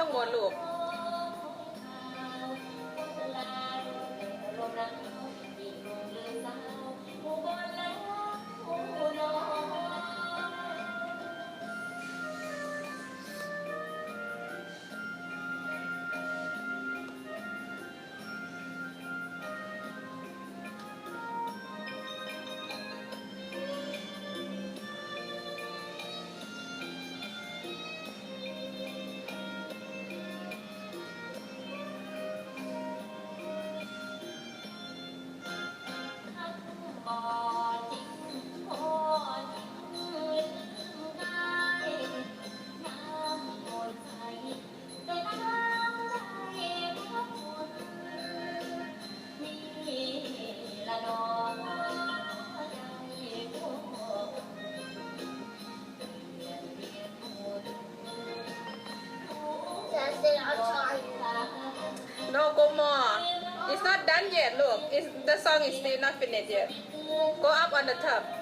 ข้าหบนลูก No go more it's not done yet look. It's the song is still not finished yet. Go up on the top